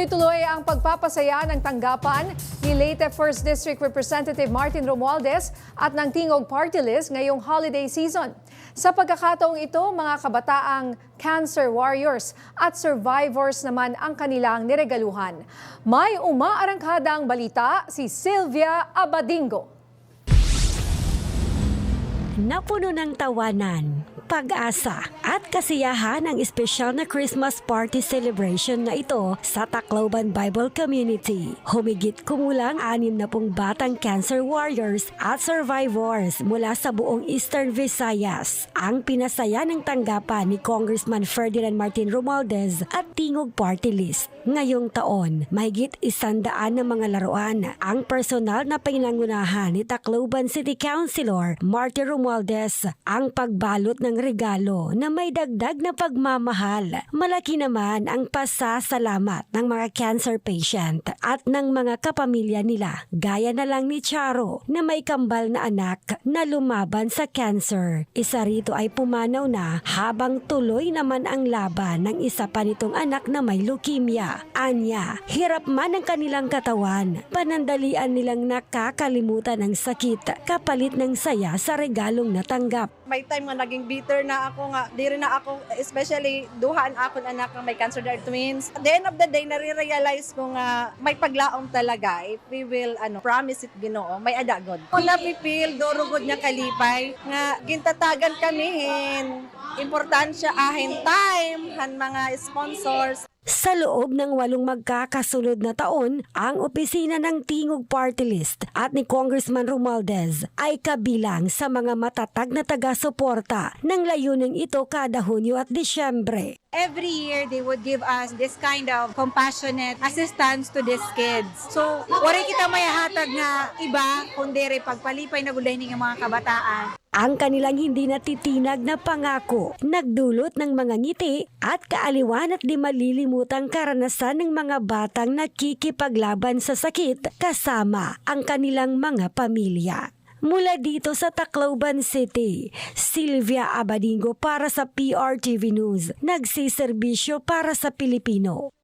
Tuloy-tuloy ang pagpapasaya ng tanggapan ni Leyte 1st District Representative Martin Romualdez at ng Tingog Party List ngayong holiday season. Sa pagkakataong ito, mga kabataang cancer warriors at survivors naman ang kanilang niregaluhan. May umaarangkadang balita si Sylvia Abadingo. Napuno ng tawanan, pag-asa at kasiyahan ang espesyal na Christmas party celebration na ito sa Tacloban Bible Community. Humigit kumulang anim na pong batang cancer warriors at survivors mula sa buong Eastern Visayas ang pinasaya ng tanggapan ni Congressman Ferdinand Martin Romualdez at Tingog Party List. Ngayong taon, mahigit isandaan ng mga laruan ang personal na pinangunahan ni Tacloban City Councilor Marty Romualdez ang pagbalot ng regalo na may dagdag na pagmamahal. Malaki naman ang pasasalamat ng mga cancer patient at ng mga kapamilya nila. Gaya na lang ni Charo na may kambal na anak na lumaban sa cancer. Isa rito ay pumanaw na habang tuloy naman ang laban ng isa pa nitong anak na may leukemia. Anya, hirap man ang kanilang katawan. Panandalian nilang nakakalimutan ang sakit kapalit ng saya sa regalong natanggap. may time nga naging bitter na ako nga di rin na ako especially duhaan ako na anak nga may cancer their twins. At the end of the day nare-realize ko nga may paglaom talaga. If we will ano promise it Ginoo may adagod wala pipil dorugod nga kalipay nga gintatagan kamihin. Importansya ahin time han mga sponsors Sa loob ng walong magkakasunod na taon, ang opisina ng Tingog Party List at ni Congressman Romualdez ay kabilang sa mga matatag na taga-suporta ng layuning ito kada Hunyo at Disyembre. every year they would give us this kind of compassionate assistance to these kids. So, wari kita mayahatag nga iba, kundi pagpalipay na gulay ng mga kabataan. Ang kanilang hindi natitinag na pangako, nagdulot ng mga ngiti at kaaliwan at di malilimutang karanasan ng mga batang nakikipaglaban sa sakit kasama ang kanilang mga pamilya. Mula dito sa Tacloban City, Sylvia Abadingo para sa PRTV News, nagsiservisyo para sa Pilipino.